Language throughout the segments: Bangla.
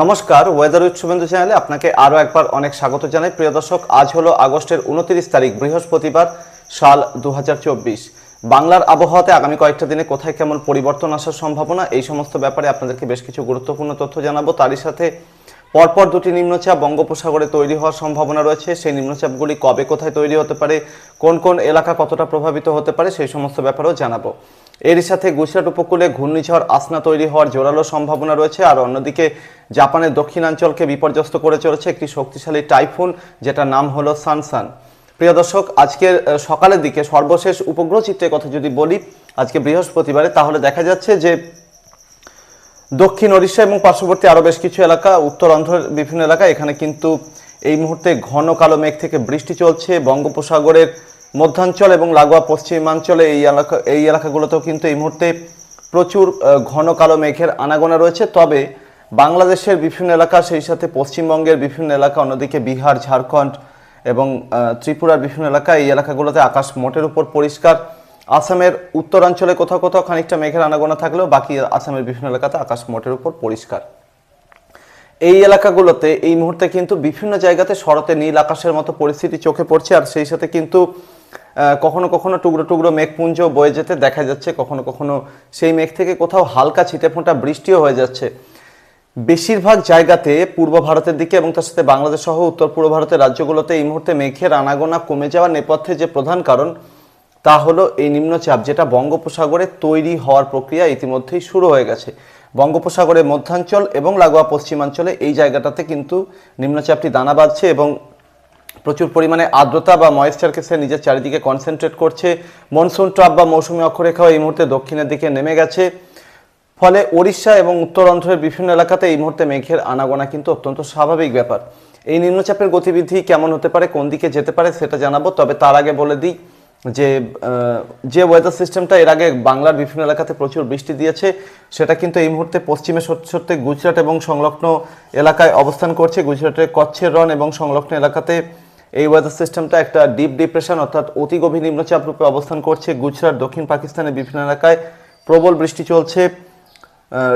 নমস্কার ওয়েদার উইথ শুভেন্দু চ্যানেলে আপনাকে আরও একবার অনেক স্বাগত জানাই। প্রিয় দর্শক, আজ হলো আগস্টের উনত্রিশ তারিখ, বৃহস্পতিবার, সাল দু হাজার চব্বিশ। বাংলার আবহাওয়াতে আগামী কয়েকটা দিনে কোথায় কেমন পরিবর্তন আসার সম্ভাবনা, এই সমস্ত ব্যাপারে আপনাদেরকে বেশ কিছু গুরুত্বপূর্ণ তথ্য জানাব। তারই সাথে পরপর দুটি নিম্নচাপ বঙ্গোপসাগরে তৈরি হওয়ার সম্ভাবনা রয়েছে। সেই নিম্নচাপগুলি কবে কোথায় তৈরি হতে পারে, কোন কোন এলাকা কতটা প্রভাবিত হতে পারে, সেই সমস্ত ব্যাপারেও জানাব। এরই সাথে গুজরাট উপকূলে ঘূর্ণিঝড় আসনা তৈরি হওয়ার জোরালো সম্ভাবনা রয়েছে, আর অন্যদিকে জাপানের দক্ষিণাঞ্চলকে বিপর্যস্ত করে চলেছে একটি শক্তিশালী টাইফুন, যেটার নাম হলো সানসান। প্রিয় দর্শক, আজকের সকালের দিকে সর্বশেষ উপগ্রহ চিত্রের কথা যদি বলি, আজকে বৃহস্পতিবারে, তাহলে দেখা যাচ্ছে যে দক্ষিণ ওড়িশা এবং পার্শ্ববর্তী আরও বেশ কিছু এলাকা, উত্তর অন্ধ্রের বিভিন্ন এলাকা এখানে কিন্তু এই মুহূর্তে ঘন কালো মেঘ থেকে বৃষ্টি চলছে। বঙ্গোপসাগরের মধ্যাঞ্চল এবং লাগোয়া পশ্চিমাঞ্চলে এই এলাকা এই এলাকাগুলোতেও কিন্তু এই মুহূর্তে প্রচুর ঘন কালো মেঘের আনাগোনা রয়েছে। তবে বাংলাদেশের বিভিন্ন এলাকা, সেই সাথে পশ্চিমবঙ্গের বিভিন্ন এলাকা, অন্যদিকে বিহার, ঝাড়খণ্ড এবং ত্রিপুরার বিভিন্ন এলাকা, এই এলাকাগুলোতে আকাশ মোটের উপর পরিষ্কার। আসামের উত্তরাঞ্চলে কোথাও কোথাও খানিকটা মেঘের আনাগোনা থাকলেও বাকি আসামের বিভিন্ন এলাকাতে আকাশ মোটের উপর পরিষ্কার। এই এলাকাগুলোতে এই মুহূর্তে কিন্তু বিভিন্ন জায়গাতে শরতে নীল আকাশের মতো পরিস্থিতি চোখে পড়ছে, আর সেই সাথে কিন্তু কখনো কখনো টুকরো টুকরো মেঘপুঞ্জ বয়ে যেতে দেখা যাচ্ছে, কখনো কখনো সেই মেঘ থেকে কোথাও হালকা ছিটে ফোঁটা বৃষ্টিও হয়ে যাচ্ছে। বেশিরভাগ জায়গাতে পূর্ব ভারতের দিকে এবং তার সাথে বাংলাদেশ সহ উত্তর পূর্ব ভারতের রাজ্যগুলোতে এই মুহূর্তে মেঘের আনাগোনা কমে যাওয়ার নেপথ্যে যে প্রধান কারণ, তা হলো এই নিম্নচাপ যেটা বঙ্গোপসাগরে তৈরি হওয়ার প্রক্রিয়া ইতিমধ্যেই শুরু হয়ে গেছে। বঙ্গোপসাগরের মধ্যাঞ্চল এবং লাগোয়া পশ্চিমাঞ্চলে এই জায়গাটাতে কিন্তু নিম্নচাপটি দানা বাঁধছে এবং প্রচুর পরিমাণে আর্দ্রতা বা ময়েশ্চারকে সে নিজের চারিদিকে কনসেন্ট্রেট করছে। মনসুন ট্রাপ বা মৌসুমি অক্ষরেখাও এই মুহূর্তে দক্ষিণের দিকে নেমে গেছে। ফলে ওড়িশা এবং উত্তর উত্তরাঞ্চলের বিভিন্ন এলাকাতে এই মুহূর্তে মেঘের আনাগোনা কিন্তু অত্যন্ত স্বাভাবিক ব্যাপার। এই নিম্নচাপের গতিবিধি কেমন হতে পারে, কোন দিকে যেতে পারে সেটা জানাব, তবে তার আগে বলে দিই যে যে ওয়েদার সিস্টেমটা এর আগে বাংলার বিভিন্ন এলাকাতে প্রচুর বৃষ্টি দিয়েছে, সেটা কিন্তু এই মুহূর্তে পশ্চিমে সত্যি সত্যি গুজরাট এবং সংলগ্ন এলাকায় অবস্থান করছে। গুজরাটের কচ্ছের রন এবং সংলগ্ন এলাকাতে এই ওয়েদার সিস্টেমটা একটা ডিপ ডিপ্রেশন অর্থাৎ অতি গভীর নিম্নচাপ রূপে অবস্থান করছে গুজরাট, দক্ষিণ পাকিস্তানের বিভিন্ন এলাকায়। প্রবল বৃষ্টি চলছে।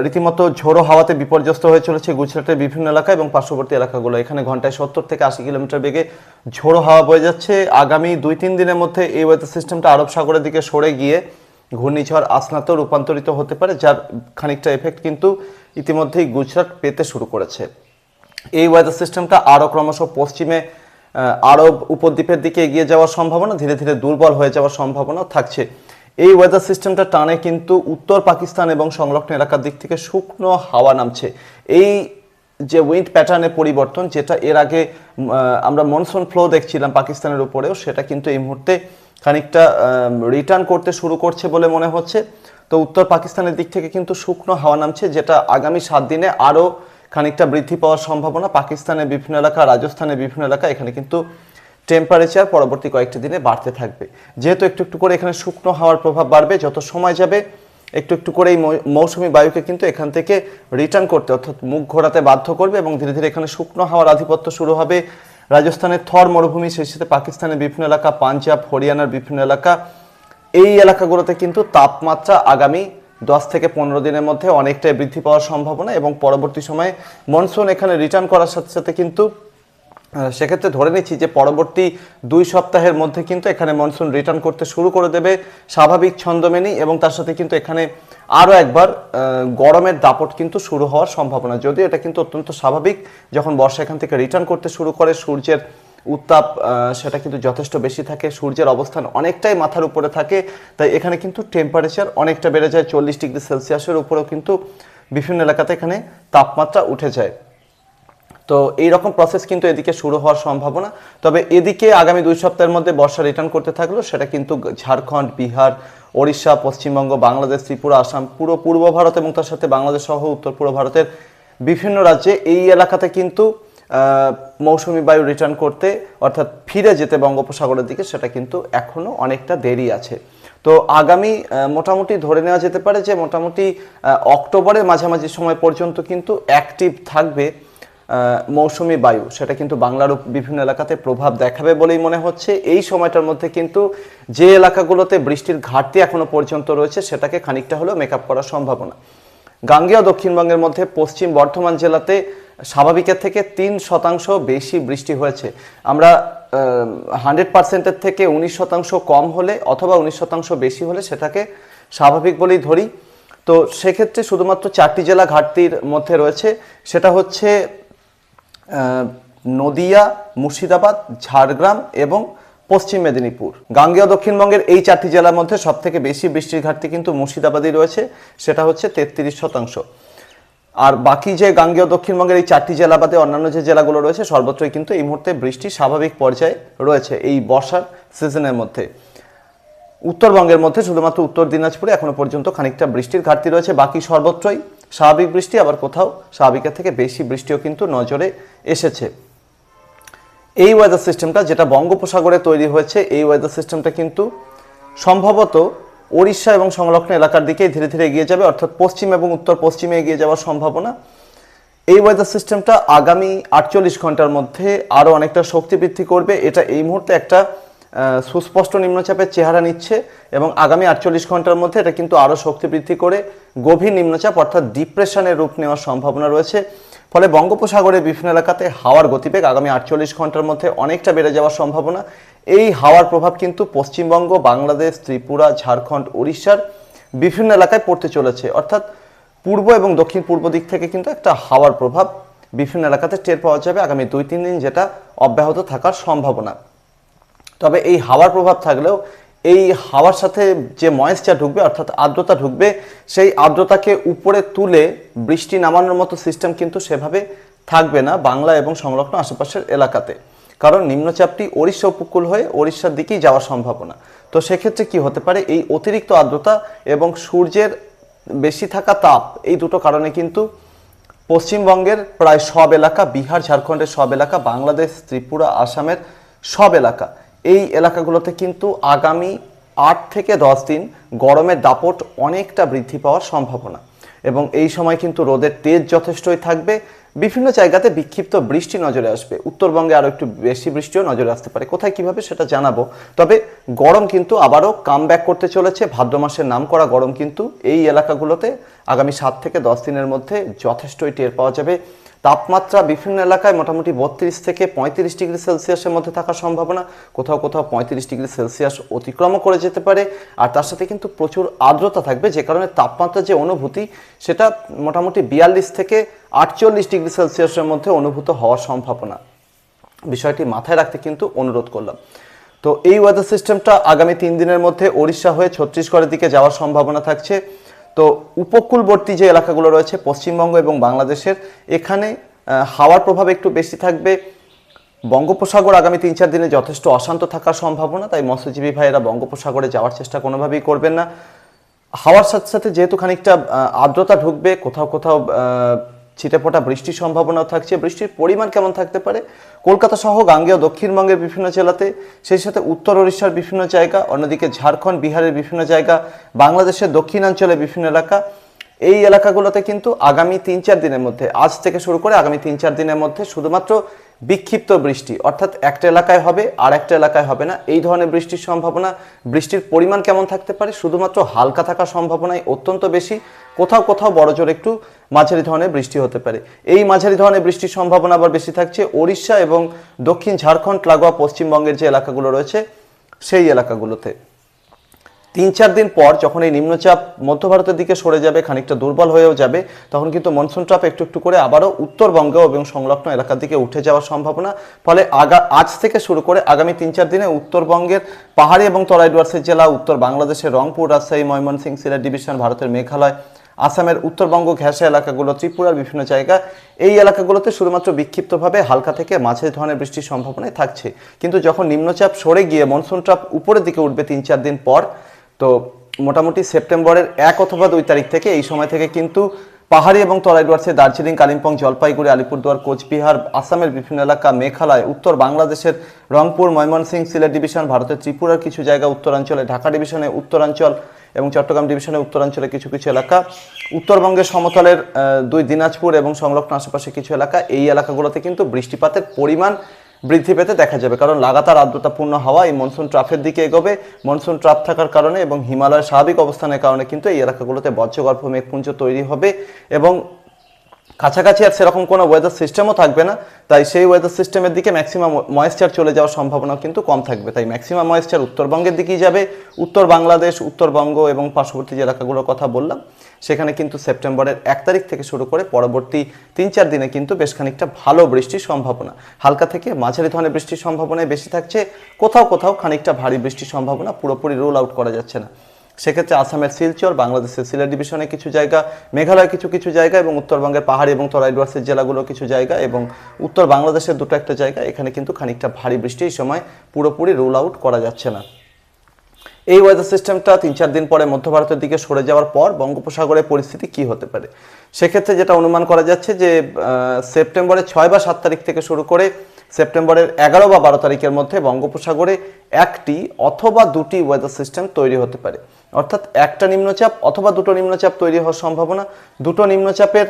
রীতিমতো ঝোড়ো হাওয়াতে বিপর্যস্ত হয়ে চলেছে গুজরাটের বিভিন্ন এলাকা এবং পার্শ্ববর্তী এলাকাগুলো। এখানে ঘন্টায় সত্তর থেকে আশি কিলোমিটার বেগে ঝোড়ো হাওয়া বয়ে যাচ্ছে। আগামী দুই তিন দিনের মধ্যে এই ওয়েদার সিস্টেমটা আরব সাগরের দিকে সরে গিয়ে ঘূর্ণিঝড় আসনাতেও রূপান্তরিত হতে পারে, যার খানিকটা এফেক্ট কিন্তু ইতিমধ্যেই গুজরাট পেতে শুরু করেছে। এই ওয়েদার সিস্টেমটা আরও ক্রমশ পশ্চিমে আরব উপদ্বীপের দিকে এগিয়ে যাওয়ার সম্ভাবনা, ধীরে ধীরে দুর্বল হয়ে যাওয়ার সম্ভাবনা থাকছে। এই ওয়েদার সিস্টেমটা টানে কিন্তু উত্তর পাকিস্তান এবং সংলগ্ন এলাকার দিক থেকে শুকনো হাওয়া নামছে। এই যে উইন্ড প্যাটার্নের পরিবর্তন, যেটা এর আগে আমরা মনসুন ফ্লো দেখছিলাম পাকিস্তানের উপরেও, সেটা কিন্তু এই মুহূর্তে খানিকটা রিটার্ন করতে শুরু করছে বলে মনে হচ্ছে। তো উত্তর পাকিস্তানের দিক থেকে কিন্তু শুকনো হাওয়া নামছে, যেটা আগামী সাত দিনে আরও খানিকটা বৃদ্ধি পাওয়ার সম্ভাবনা। পাকিস্তানের বিভিন্ন এলাকা রাজস্থানের বিভিন্ন এলাকা, এখানে কিন্তু টেম্পারেচার পরবর্তী কয়েকটি দিনে বাড়তে থাকবে। যেহেতু একটু একটু করে এখানে শুকনো হাওয়ার প্রভাব বাড়বে, যত সময় যাবে একটু একটু করে এই মৌসুমী বায়ুকে কিন্তু এখান থেকে রিটার্ন করতে অর্থাৎ মুখ ঘোরাতে বাধ্য করবে এবং ধীরে ধীরে এখানে শুকনো হাওয়ার আধিপত্য শুরু হবে। রাজস্থানের থর মরুভূমি, সেই সাথে পাকিস্তানের বিভিন্ন এলাকা, পাঞ্জাব, হরিয়ানার বিভিন্ন এলাকা, এই এলাকাগুলোতে কিন্তু তাপমাত্রা আগামী দশ থেকে পনেরো দিনের মধ্যে অনেকটাই বৃদ্ধি পাওয়ার সম্ভাবনা এবং পরবর্তী সময়ে মনসুন এখানে রিটার্ন করার সাথে সাথে কিন্তু সেক্ষেত্রে ধরে নিচ্ছি যে পরবর্তী দুই সপ্তাহের মধ্যে কিন্তু এখানে মনসুন রিটার্ন করতে শুরু করে দেবে স্বাভাবিক ছন্দ মেনেই এবং তার সাথে কিন্তু এখানে আরও একবার গরমের দাপট কিন্তু শুরু হওয়ার সম্ভাবনা। যদিও এটা কিন্তু অত্যন্ত স্বাভাবিক, যখন বর্ষা এখান থেকে রিটার্ন করতে শুরু করে সূর্যের উত্তাপ সেটা কিন্তু যথেষ্ট বেশি থাকে। সূর্যের অবস্থান অনেকটাই মাথার উপরে থাকে। তাই এখানে কিন্তু টেম্পারেচার অনেকটা বেড়ে যায়। চল্লিশ ডিগ্রি সেলসিয়াসের উপরেও কিন্তু বিভিন্ন এলাকাতে এখানে তাপমাত্রা উঠে যায়। তো এই রকম প্রসেস কিন্তু এদিকে শুরু হওয়ার সম্ভাবনা। তবে এদিকে আগামী দুই সপ্তাহের মধ্যে বর্ষা রিটার্ন করতে থাকল সেটা কিন্তু ঝাড়খণ্ড, বিহার, ওড়িশা, পশ্চিমবঙ্গ, বাংলাদেশ, ত্রিপুরা, আসাম, পুরো পূর্ব ভারত এবং তার সাথে বাংলাদেশ সহ উত্তর পূর্ব ভারতের বিভিন্ন রাজ্যে এই এলাকাতে কিন্তু মৌসুমি বায়ু রিটার্ন করতে, অর্থাৎ ফিরে যেতে বঙ্গোপসাগরের দিকে, সেটা কিন্তু এখনও অনেকটা দেরি আছে। তো আগামী মোটামুটি ধরে নেওয়া যেতে পারে যে মোটামুটি অক্টোবরের মাঝামাঝি সময় পর্যন্ত কিন্তু অ্যাক্টিভ থাকবে মৌসুমি বায়ু। সেটা কিন্তু বাংলার বিভিন্ন এলাকাতে প্রভাব দেখাবে বলেই মনে হচ্ছে। এই সময়টার মধ্যে কিন্তু যে এলাকাগুলোতে বৃষ্টির ঘাটতি এখনও পর্যন্ত রয়েছে, সেটাকে খানিকটা হলেও মেকআপ করার সম্ভাবনা। গাঙ্গেয় দক্ষিণবঙ্গের মধ্যে পশ্চিম বর্ধমান জেলাতে স্বাভাবিকের থেকে তিন শতাংশ বেশি বৃষ্টি হয়েছে। আমরা হান্ড্রেড পার্সেন্টের থেকে উনিশ শতাংশ কম হলে অথবা উনিশ শতাংশ বেশি হলে সেটাকে স্বাভাবিক বলেই ধরি। তো সেক্ষেত্রে শুধুমাত্র চারটি জেলা ঘাটতির মধ্যে রয়েছে। সেটা হচ্ছে নদিয়া, মুর্শিদাবাদ, ঝাড়গ্রাম এবং পশ্চিম মেদিনীপুর। গাঙ্গেয় দক্ষিণবঙ্গের এই চারটি জেলার মধ্যে সব থেকে বেশি বৃষ্টির ঘাটতি কিন্তু মুর্শিদাবাদই রয়েছে। সেটা হচ্ছে তেত্রিশ শতাংশ। আর বাকি যে গাঙ্গেয় দক্ষিণবঙ্গের এই চারটি জেলা বাদে অন্যান্য যে জেলাগুলো রয়েছে, সর্বত্রই কিন্তু এই মুহূর্তে বৃষ্টি স্বাভাবিক পর্যায়ে রয়েছে এই বর্ষার সিজনের মধ্যে। উত্তরবঙ্গের মধ্যে শুধুমাত্র উত্তর দিনাজপুরে এখনও পর্যন্ত খানিকটা বৃষ্টির ঘাটতি রয়েছে, বাকি সর্বত্রই স্বাভাবিক বৃষ্টি, আবার কোথাও স্বাভাবিকের থেকে বেশি বৃষ্টিও কিন্তু নজরে এসেছে। এই ওয়েদার সিস্টেমটা যেটা বঙ্গোপসাগরে তৈরি হয়েছে, এই ওয়েদার সিস্টেমটা কিন্তু সম্ভবত ওড়িশা এবং সংলগ্ন এলাকার দিকে ধীরে ধীরে এগিয়ে যাবে, অর্থাৎ পশ্চিম এবং উত্তর পশ্চিমে এগিয়ে যাওয়ার সম্ভাবনা। এই ওয়েদার সিস্টেমটা আগামী আটচল্লিশ ঘণ্টার মধ্যে আরও অনেকটা শক্তি বৃদ্ধি করবে। এটা এই মুহূর্তে একটা সুস্পষ্ট নিম্নচাপের চেহারা নিচ্ছে এবং আগামী আটচল্লিশ ঘণ্টার মধ্যে এটা কিন্তু আরও শক্তি বৃদ্ধি করে গভীর নিম্নচাপ অর্থাৎ ডিপ্রেশনের রূপ নেওয়ার সম্ভাবনা রয়েছে। ফলে বঙ্গোপসাগরের বিভিন্ন এলাকাতে হাওয়ার গতিবেগ আগামী আটচল্লিশ ঘণ্টার মধ্যে অনেকটা বেড়ে যাওয়ার সম্ভাবনা। এই হাওয়ার প্রভাব কিন্তু পশ্চিমবঙ্গ, বাংলাদেশ, ত্রিপুরা, ঝাড়খণ্ড উড়িষ্যার বিভিন্ন এলাকায় পড়তে চলেছে। অর্থাৎ পূর্ব এবং দক্ষিণ পূর্ব দিক থেকে কিন্তু একটা হাওয়ার প্রভাব বিভিন্ন এলাকাতে টের পাওয়া যাবে আগামী দুই, তিন দিন, যেটা অব্যাহত থাকার সম্ভাবনা। তবে এই হাওয়ার প্রভাব থাকলেও এই হাওয়ার সাথে যে ময়েশ্চার ঢুকবে, অর্থাৎ আর্দ্রতা ঢুকবে, সেই আর্দ্রতাকে উপরে তুলে বৃষ্টি নামানোর মতো সিস্টেম কিন্তু সেভাবে থাকবে না বাংলা এবং সংলগ্ন আশেপাশের এলাকাতে। কারণ নিম্নচাপটি ওড়িশা উপকূল হয়ে ওড়িশার দিকেই যাওয়ার সম্ভাবনা। তো সেক্ষেত্রে কি হতে পারে? এই অতিরিক্ত আর্দ্রতা এবং সূর্যের বেশি থাকা তাপ, এই দুটো কারণে কিন্তু পশ্চিমবঙ্গের প্রায় সব এলাকা, বিহার, ঝাড়খণ্ডের সব এলাকা, বাংলাদেশ, ত্রিপুরা, আসামের সব এলাকা, এই এলাকাগুলোতে কিন্তু আগামী আট থেকে দশ দিন গরমের দাপট অনেকটা বৃদ্ধি পাওয়ার সম্ভাবনা। এবং এই সময় কিন্তু রোদের তেজ যথেষ্টই থাকবে বিভিন্ন জায়গাতে বিক্ষিপ্ত বৃষ্টি নজরে আসবে। উত্তরবঙ্গে আরও একটু বেশি বৃষ্টিও নজরে আসতে পারে। কোথায় কীভাবে সেটা জানাব। তবে গরম কিন্তু আবারও কাম করতে চলেছে। ভাদ্র মাসের নাম করা গরম কিন্তু এই এলাকাগুলোতে আগামী সাত থেকে দশ দিনের মধ্যে যথেষ্টই টের পাওয়া যাবে। তাপমাত্রা বিভিন্ন এলাকায় মোটামুটি বত্রিশ থেকে পঁয়ত্রিশ ডিগ্রি সেলসিয়াসের মধ্যে থাকার সম্ভাবনা। কোথাও কোথাও পঁয়ত্রিশ ডিগ্রি সেলসিয়াস অতিক্রমও করে যেতে পারে। আর তার সাথে কিন্তু প্রচুর আর্দ্রতা থাকবে, যে কারণে তাপমাত্রার যে অনুভূতি, সেটা মোটামুটি বিয়াল্লিশ থেকে আটচল্লিশ ডিগ্রি সেলসিয়াসের মধ্যে অনুভূত হওয়ার সম্ভাবনা। বিষয়টি মাথায় রাখতে কিন্তু অনুরোধ করলাম। তো এই ওয়েদার সিস্টেমটা আগামী তিন দিনের মধ্যে ওড়িশা হয়ে ছত্তিশগড়ের দিকে যাওয়ার সম্ভাবনা থাকছে। তো উপকূলবর্তী যে এলাকাগুলো রয়েছে, পশ্চিমবঙ্গ এবং বাংলাদেশের, এখানে হাওয়ার প্রভাব একটু বেশি থাকবে। বঙ্গোপসাগর আগামী তিন চার দিনে যথেষ্ট অশান্ত থাকার সম্ভাবনা, তাই মৎস্যজীবী ভাইয়েরা বঙ্গোপসাগরে যাওয়ার চেষ্টা কোনোভাবেই করবেন না। হাওয়ার সাথে সাথে যেহেতু খানিকটা আর্দ্রতা ঢুকবে, কোথাও কোথাও ছিটেফোঁটা, বৃষ্টির সম্ভাবনাও থাকছে। বৃষ্টির পরিমাণ কেমন থাকতে পারে? কলকাতা সহ গাঙ্গেয়, দক্ষিণবঙ্গের বিভিন্ন জেলাতে, সেই সাথে উত্তর ওড়িশার বিভিন্ন জায়গা, অন্যদিকে ঝাড়খণ্ড, বিহারের বিভিন্ন জায়গা, বাংলাদেশের দক্ষিণাঞ্চলের বিভিন্ন এলাকা এই এলাকাগুলোতে কিন্তু আগামী তিন চার দিনের মধ্যে, আজ থেকে শুরু করে আগামী তিন চার দিনের মধ্যে শুধুমাত্র বিক্ষিপ্ত বৃষ্টি, অর্থাৎ একটা এলাকায় হবে আর একটা এলাকায় হবে না। এই ধরনের বৃষ্টির সম্ভাবনা, বৃষ্টির পরিমাণ কেমন থাকতে পারে? শুধুমাত্র হালকা থাকার সম্ভাবনাই অত্যন্ত বেশি। কোথাও কোথাও বড় জোর একটু মাঝারি ধরনের বৃষ্টি হতে পারে। এই মাঝারি ধরনের বৃষ্টির সম্ভাবনা আবার বেশি থাকছে ওড়িশা এবং দক্ষিণ ঝাড়খণ্ড, লাগোয়া পশ্চিমবঙ্গের যে এলাকাগুলো রয়েছে, সেই এলাকাগুলোতে। তিন চার দিন পর যখন এই নিম্নচাপ মধ্য ভারতের দিকে সরে যাবে, খানিকটা দুর্বল হয়েও যাবে, তখন কিন্তু মনসুন চাপ একটু একটু করে আবারও উত্তরবঙ্গ এবং সংলগ্ন এলাকার দিকে উঠে যাওয়ার সম্ভাবনা। ফলে আগা, আজ থেকে শুরু করে আগামী তিন চার দিনে উত্তরবঙ্গের পাহাড়ি এবং তরাই ডুয়ার্সের জেলা, উত্তর বাংলাদেশের রংপুর, রাজশাহী, ময়মনসিংহ, সিলেট ডিভিশন, ভারতের মেঘালয়, আসামের উত্তরবঙ্গ ঘেঁষা এলাকাগুলো, ত্রিপুরার বিভিন্ন জায়গা, এই এলাকাগুলোতে শুধুমাত্র বিক্ষিপ্তভাবে হালকা থেকে মাঝারি ধরনের বৃষ্টির সম্ভাবনাই থাকছে। কিন্তু যখন নিম্নচাপ সরে গিয়ে মনসুন চাপ উপরের দিকে উঠবে তিন চার দিন পর তো মোটামুটি সেপ্টেম্বরের এক অথবা দুই তারিখ থেকে এই সময় থেকে কিন্তু পাহাড়ি এবং তরাই ডুয়ার্সে দার্জিলিং, কালিম্পং, জলপাইগুড়ি, আলিপুরদুয়ার, কোচবিহার, আসামের বিভিন্ন এলাকা, মেঘালয়, উত্তর বাংলাদেশের রংপুর ময়মনসিংহ সিলেট ডিভিশন, ভারতের ত্রিপুরার কিছু জায়গা, উত্তরাঞ্চলে ঢাকা ডিভিশনে উত্তরাঞ্চল এবং চট্টগ্রাম ডিভিশনের উত্তরাঞ্চলে কিছু কিছু এলাকা উত্তরবঙ্গের সমতলের দুই দিনাজপুর এবং সংলগ্ন আশেপাশে কিছু এলাকা, এই এলাকাগুলোতে কিন্তু বৃষ্টিপাতের পরিমাণ বৃদ্ধি পেতে দেখা যাবে। কারণ লাগাতার আর্দ্রতাপূর্ণ হাওয়া এই মনসুন ট্রাফের দিকে এগোবে। মনসুন ট্রাফ থাকার কারণে এবং হিমালয়ের স্বাভাবিক অবস্থানের কারণে কিন্তু এই এলাকাগুলোতে বজ্রগর্ভ মেঘপুঞ্জ তৈরি হবে এবং কাছাকাছি আর সেরকম কোনো ওয়েদার সিস্টেমও থাকবে না, তাই সেই ওয়েদার সিস্টেমের দিকে ম্যাক্সিমাম ময়েশ্চার চলে যাওয়ার সম্ভাবনা কিন্তু কম থাকবে। তাই ম্যাক্সিমাম ময়েশ্চার উত্তরবঙ্গের দিকেই যাবে। উত্তর বাংলাদেশ, উত্তরবঙ্গ এবং পার্শ্ববর্তী যে এলাকাগুলোর কথা বললাম, সেখানে কিন্তু সেপ্টেম্বরের এক তারিখ থেকে শুরু করে পরবর্তী তিন চার দিনে কিন্তু বেশ খানিকটা ভালো বৃষ্টির সম্ভাবনা। হালকা থেকে মাঝারি ধরনের বৃষ্টির সম্ভাবনায় বেশি থাকছে। কোথাও কোথাও খানিকটা ভারী বৃষ্টির সম্ভাবনা পুরোপুরি রোল আউট করা যাচ্ছে না। সেক্ষেত্রে আসামের শিলচর, বাংলাদেশের সিলেট ডিভিশনে কিছু জায়গা মেঘালয় কিছু কিছু জায়গা এবং উত্তরবঙ্গের পাহাড়ি এবং তরাই ডুয়ার্সের জেলাগুলো কিছু জায়গা এবং উত্তর বাংলাদেশের দুটো একটা জায়গা। এখানে কিন্তু খানিকটা ভারী বৃষ্টি এই সময় পুরোপুরি রোল আউট করা যাচ্ছে না। এই ওয়েদার সিস্টেমটা তিন চার দিন পরে মধ্য ভারতের দিকে সরে যাওয়ার পর বঙ্গোপসাগরের পরিস্থিতি কি হতে পারে? সেক্ষেত্রে যেটা অনুমান করা যাচ্ছে যে সেপ্টেম্বরের ছয় বা সাত তারিখ থেকে শুরু করে সেপ্টেম্বরের এগারো বা বারো তারিখের মধ্যে বঙ্গোপসাগরে একটি অথবা দুটি ওয়েদার সিস্টেম তৈরি হতে পারে। অর্থাৎ একটা নিম্নচাপ অথবা দুটো নিম্নচাপ তৈরি হওয়ার সম্ভাবনা। দুটো নিম্নচাপের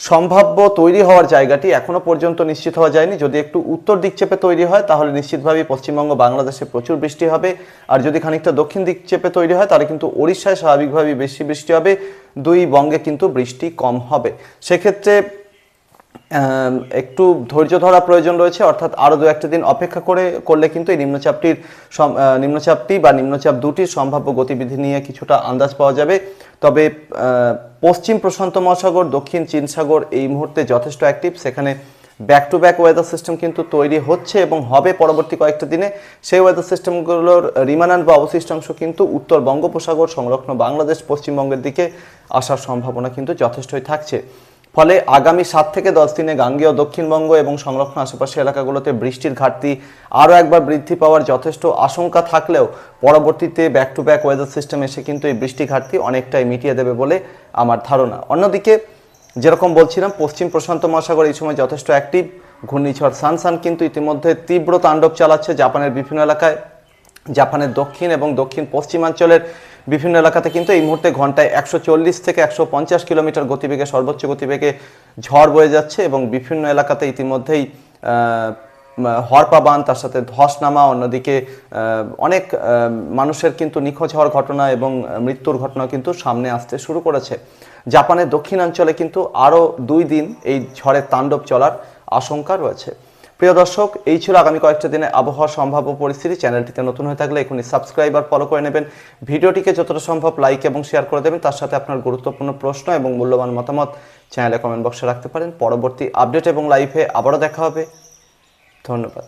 সম্ভাব্য তৈরি হওয়ার জায়গাটি এখনও পর্যন্ত নিশ্চিত হওয়া যায়নি। যদি একটু উত্তর দিক চেপে তৈরি হয়, তাহলে নিশ্চিতভাবেই পশ্চিমবঙ্গ বাংলাদেশে প্রচুর বৃষ্টি হবে। আর যদি খানিকটা দক্ষিণ দিক চেপে তৈরি হয়, তাহলে কিন্তু ওড়িশায় স্বাভাবিকভাবেই বেশি বৃষ্টি হবে। দুই বঙ্গে কিন্তু বৃষ্টি কম হবে। সেক্ষেত্রে একটু ধৈর্য ধরা প্রয়োজন রয়েছে, অর্থাৎ আরও দু একটা দিন অপেক্ষা করে করলে কিন্তু এই নিম্নচাপটির নিম্নচাপটি বা নিম্নচাপ দুটির সম্ভাব্য গতিবিধি নিয়ে কিছুটা আন্দাজ পাওয়া যাবে। তবে পশ্চিম প্রশান্ত মহাসাগর, দক্ষিণ চীন সাগর এই মুহূর্তে যথেষ্ট অ্যাক্টিভ সেখানে back to back weather system কিন্তু তৈরি হচ্ছে এবং হবে পরবর্তী কয়েকটা দিনে। সেই ওয়েদার সিস্টেমগুলোর রিমানান্ট বা অবশিষ্টাংশ কিন্তু উত্তর বঙ্গোপসাগর, সংলগ্ন বাংলাদেশ, পশ্চিমবঙ্গের দিকে আসার সম্ভাবনা কিন্তু যথেষ্টই থাকছে। ফলে আগামী সাত থেকে দশ দিনে গাঙ্গেয়, দক্ষিণবঙ্গ এবং সংরক্ষণ আশেপাশে এলাকাগুলোতে বৃষ্টির ঘাটতি আরও একবার বৃদ্ধি পাওয়ার যথেষ্ট আশঙ্কা থাকলেও পরবর্তীতে back to back weather system এসে কিন্তু এই বৃষ্টি ঘাটতি অনেকটাই মিটিয়ে দেবে বলে আমার ধারণা। অন্যদিকে যেরকম বলছিলাম, পশ্চিম প্রশান্ত মহাসাগর এই সময় যথেষ্ট অ্যাক্টিভ ঘূর্ণিঝড় সানসান কিন্তু ইতিমধ্যে তীব্র তাণ্ডব চালাচ্ছে জাপানের বিভিন্ন এলাকায়। জাপানের দক্ষিণ এবং দক্ষিণ পশ্চিমাঞ্চলের বিভিন্ন এলাকাতে কিন্তু এই মুহূর্তে ঘন্টায় একশো চল্লিশ থেকে একশো পঞ্চাশ কিলোমিটার গতিবেগে, সর্বোচ্চ গতিবেগে ঝড় বয়ে যাচ্ছে এবং বিভিন্ন এলাকাতে ইতিমধ্যেই হরপা বান তার সাথে ধস নামা অন্যদিকে অনেক মানুষের কিন্তু নিখোঁজ হওয়ার ঘটনা এবং মৃত্যুর ঘটনা কিন্তু সামনে আসতে শুরু করেছে। জাপানের দক্ষিণাঞ্চলে কিন্তু আরও দুই দিন এই ঝড়ের তাণ্ডব চলার আশঙ্কা রয়েছে। প্রিয় দর্শক, এই ছিল আগামী কয়েকটা দিনে আবহাওয়ার সম্ভাব্য পরিস্থিতি। চ্যানেলটিতে নতুন হয়ে থাকলে এখনই সাবস্ক্রাইব আর ফলো করে নেবেন। ভিডিওটিকে যতটা সম্ভব লাইক এবং শেয়ার করে দেবেন, তার সাথে আপনার গুরুত্বপূর্ণ প্রশ্ন এবং মূল্যবান মতামত চ্যানেলে কমেন্ট বক্সে রাখতে পারেন। পরবর্তী আপডেট এবং লাইভে আবারও দেখা হবে। ধন্যবাদ।